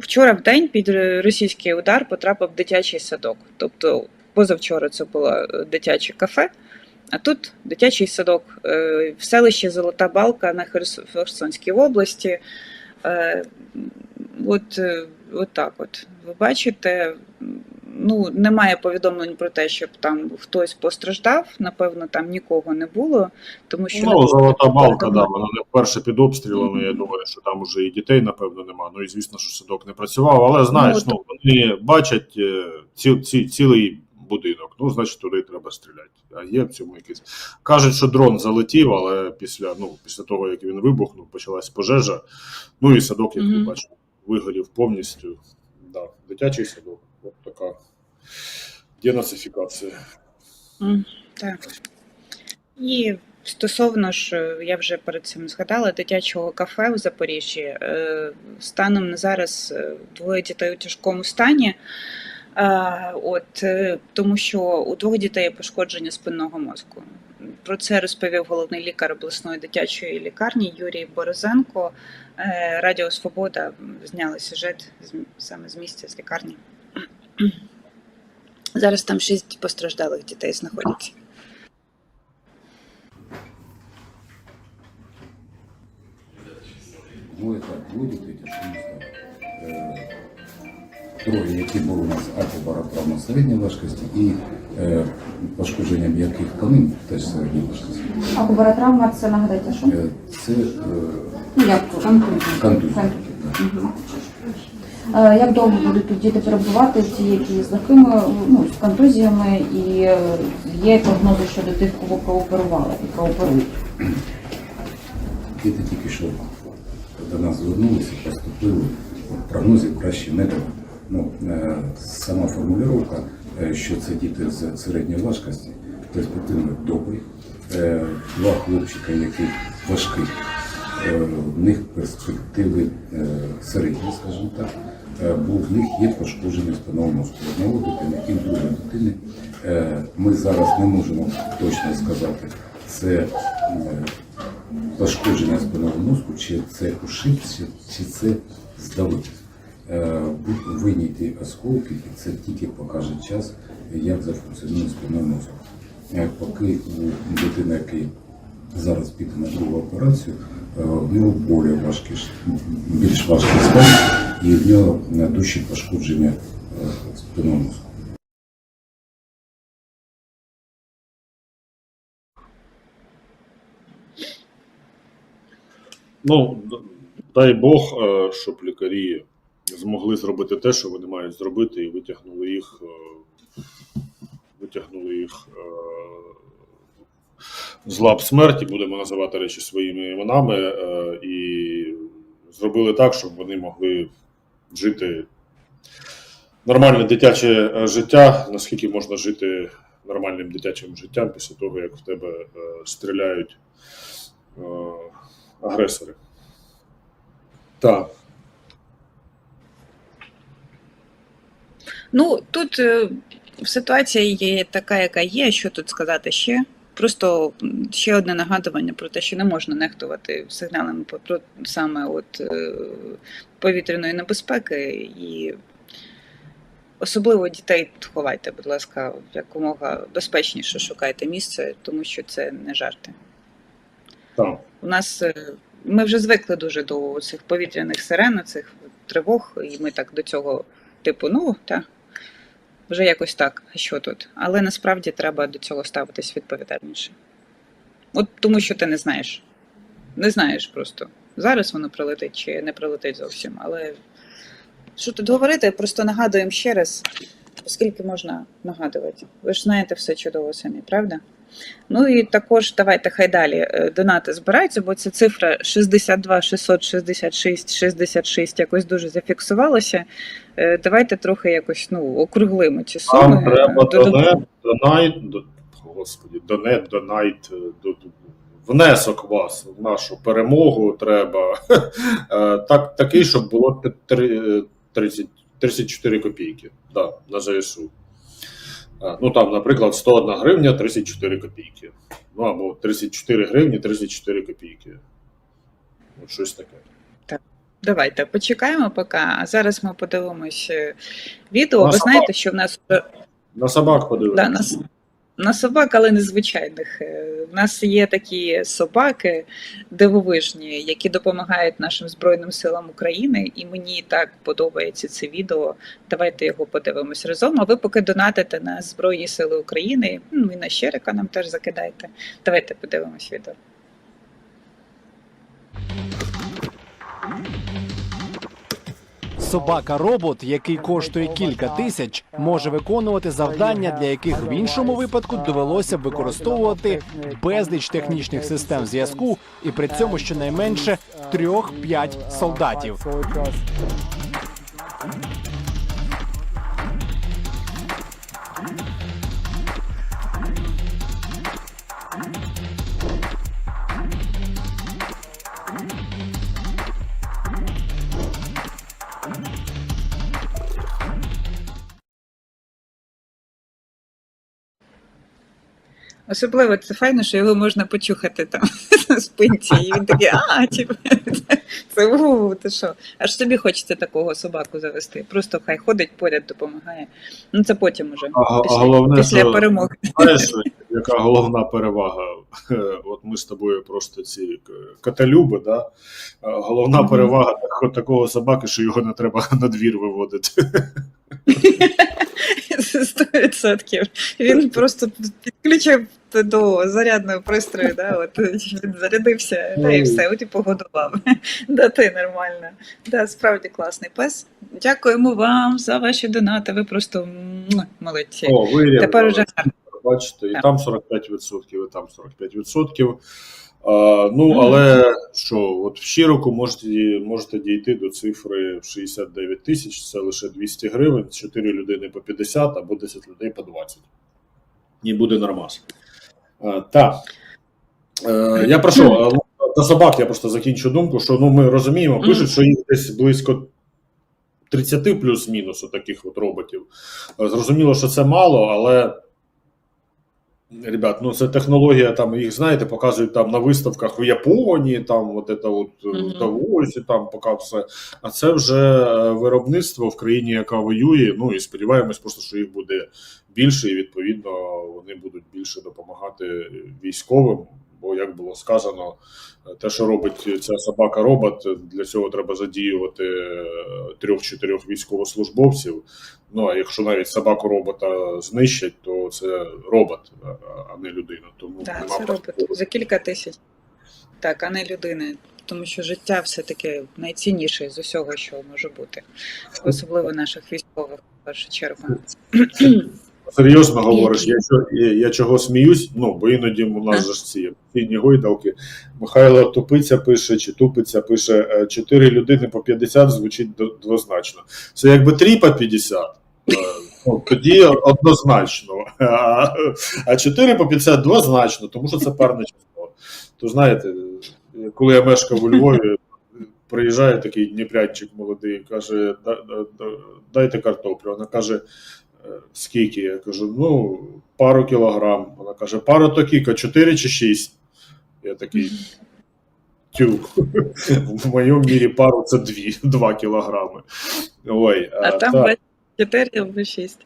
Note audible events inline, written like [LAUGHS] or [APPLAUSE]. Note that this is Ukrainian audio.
вчора в день під російський удар потрапив дитячий садок. Тобто позавчора це було е, дитяче кафе, а тут дитячий садок е, в селищі Золота Балка на Херсонській області. Е, От, е, от так от. Ви бачите, ну, немає повідомлень про те, щоб там хтось постраждав. Напевно, там нікого не було, тому що Ну, золота балка, да, вона не вперше під обстрілами. Я думаю, що там уже і дітей, напевно, нема. Ну і звісно, що садок не працював. Але знаєш, Ну, ну вони бачать е, ці, ці, цілий будинок. Ну, значить, туди треба стріляти. А є в цьому якийсь. Кажуть, що дрон залетів, але після, ну, після того, як він вибухнув, почалась пожежа. Ну і садок, як ви Мгм. бачите, вигорів повністю. Да, дитячий садок. От така денацифікація. М, Так. І стосовно ж, е, я вже перед цим згадала, дитячого кафе в Запоріжжі. е, Станом на зараз е, двоє дітей у тяжкому стані. От, тому що у двох дітей пошкодження спинного мозку. Про це розповів головний лікар обласної дитячої лікарні Юрій Борозенко. Радіо Свобода зняли сюжет саме з місця з лікарні. Зараз там шість постраждалих дітей знаходяться. Двоє так, двоє дітей. Е, Троє, які були у нас альфа-баротравма середньої важкості і е, пошкодження м'яких тканин теж середньої важкості. А це нагадайте, що? Е, Це е, Ну, як контузія. контузія. Мгм. Е, Як довго будуть тут діти перебувати, ті, які з легкими ну, з контузіями, і е, є прогнози щодо тих, кого прооперували і прооперують? Діти тільки що до нас звернулися, поступили. Прогнозів краще не було. Ну, е, сама формулювання, що це діти з середньої важкості, перспективно добрі. Два хлопчика, які важкі, в них перспективи е, середні, скажімо так, Е, бо в них є пошкодження мозку. Одного дитини і другої дитини. Е, Ми зараз не можемо точно сказати, це е, пошкодження спинного мозку, чи це ушиб, чи, це. Е, Будуть осколки, і це тільки покаже час, як зафункціонує спинний мозок. Е, Поки у дитини, який зараз піде на другу операцію, е, в нього более важкий, ш- більш важкий стан, і в нього дужчі пошкодження е, спинного. Ну, дай Бог, е, щоб лікарі змогли зробити те, що вони мають зробити, і витягнули їх, витягнули їх з лап смерті, будемо називати речі своїми іменами, е, і зробили так, щоб вони могли жити нормальне дитяче е, життя, наскільки можна жити нормальним дитячим життям після того, як в тебе е, стріляють агресори. Так. Ну тут ситуація є така, яка є. Що тут сказати ще? Просто ще одне нагадування про те, що не можна нехтувати сигналами про саме от е, повітряної небезпеки, і особливо дітей ховайте, будь ласка, якомога безпечніше шукайте місце, тому що це не жарти. Так. У нас е, ми вже звикли дуже до цих повітряних сирен, цих тривог, і ми так до цього, типу, ну так, вже якось так, що тут? Але насправді треба до цього ставитись відповідальніше. От тому що ти не знаєш. Не знаєш просто. Зараз воно прилетить чи не прилетить зовсім. Але що тут говорити, просто нагадуємо ще раз, оскільки можна нагадувати. Ви ж знаєте все чудово самі, правда? Ну і також давайте хай далі е, донати збираються, бо ця цифра 62 666 66 якось дуже зафіксувалася. Е, Давайте трохи якось ну, округлимо ці суми. Нам треба Е, донет, донайт, до, господі, донет, донайт, до, до- внесок вас в нашу перемогу треба. [LAUGHS] Так, такий, щоб було т- е, 30, 34 копійки да, на ЗСУ. Е, Ну там, наприклад, 101 гривня 34 копійки. Ну або 34 гривні 34 копійки. От щось таке. Так, давайте почекаємо поки. А зараз ми подивимось е, відео. На Ви собак. знаєте, що в нас На собак подивимося. Да, на, на собак, але незвичайних. У В нас є такі собаки дивовижні, які допомагають нашим Збройним силам України, і мені так подобається це відео. Давайте його подивимось разом. А ви поки донатите на Збройні Сили України, ну і на Щерика нам теж закидайте. Давайте подивимось відео. Собака-робот, який коштує кілька тисяч, може виконувати завдання, для яких в іншому випадку довелося б використовувати безліч технічних систем зв'язку, і при цьому щонайменше трьох-п'ять солдатів. Особливо це файно, що його можна почухати там [LAUGHS] на спинці. І він такий, а, типу, [LAUGHS] це у, ти що? Аж тобі хочеться такого собаку завести. Просто хай ходить поряд, допомагає. Ну це потім уже. А, а Після, головне, після що перемоги. [LAUGHS] знаєш, яка головна перевага? От ми з тобою просто ці каталюби, да? Головна Мгм. перевага так- такого собаки, що його не треба на двір виводити. Сто відсотків. Він просто підключив до зарядного пристрою, да, от він зарядився, та і все, от і погодував. Да, ти нормально. Да, справді класний пес. Дякуємо вам за ваші донати. Ви просто молодці. О. Тепер уже гарно. Бачите, і там 45%, і там 45%. А, ну, але що, от в щироку можете, можете дійти до цифри в 69 тисяч, це лише 200 гривень, 4 людини по 50 або 10 людей по 20. І буде нормас. А, так. Е, я прошу, а, до собак я просто закінчу думку, що ну, ми розуміємо, пишуть, що їх десь близько 30 плюс-мінус таких от роботів. Е, Зрозуміло, що це мало, але. Ребят, ну це технологія, там їх знаєте, показують там на виставках в Японії, там от це от Мгм. в Давосі, там поки все. А це вже е, виробництво в країні, яка воює. Ну і сподіваємось, просто що їх буде більше, і відповідно вони будуть більше допомагати військовим. Бо, як було сказано, те, що робить ця собака-робот, для цього треба задіювати трьох-чотирьох військовослужбовців. Ну а якщо навіть собаку робота знищать, то це робот, а- не людина. Тому нема це робить за кілька тисяч. Так, а не людини. Тому що життя все-таки найцінніше з усього, що може бути. Особливо наших військових, в першу чергу. Серйозно говориш, я, я, я чого сміюсь, ну бо іноді у нас же ж ці фінні гойдалки. Михайло Тупиця пише, чи Тупиця пише е, 4 людини по 50 звучить двозначно. Це якби 3 по 50. е, Ну, тоді однозначно. А, а 4 по 50 двозначно, тому що це парне число. То знаєте, коли я мешкав у Львові, приїжджає такий дніпрянчик молодий, каже: «Да- да- да- дайте картоплю. Вона каже. «Е, Скільки? Я кажу, ну, пару кілограм. Вона каже, пару то чотири 4 чи 6. Я такий. Тюк. [LAUGHS] В моєму мірі пару це 2, 2 кілограми. Ой, А там так. 4 або 6.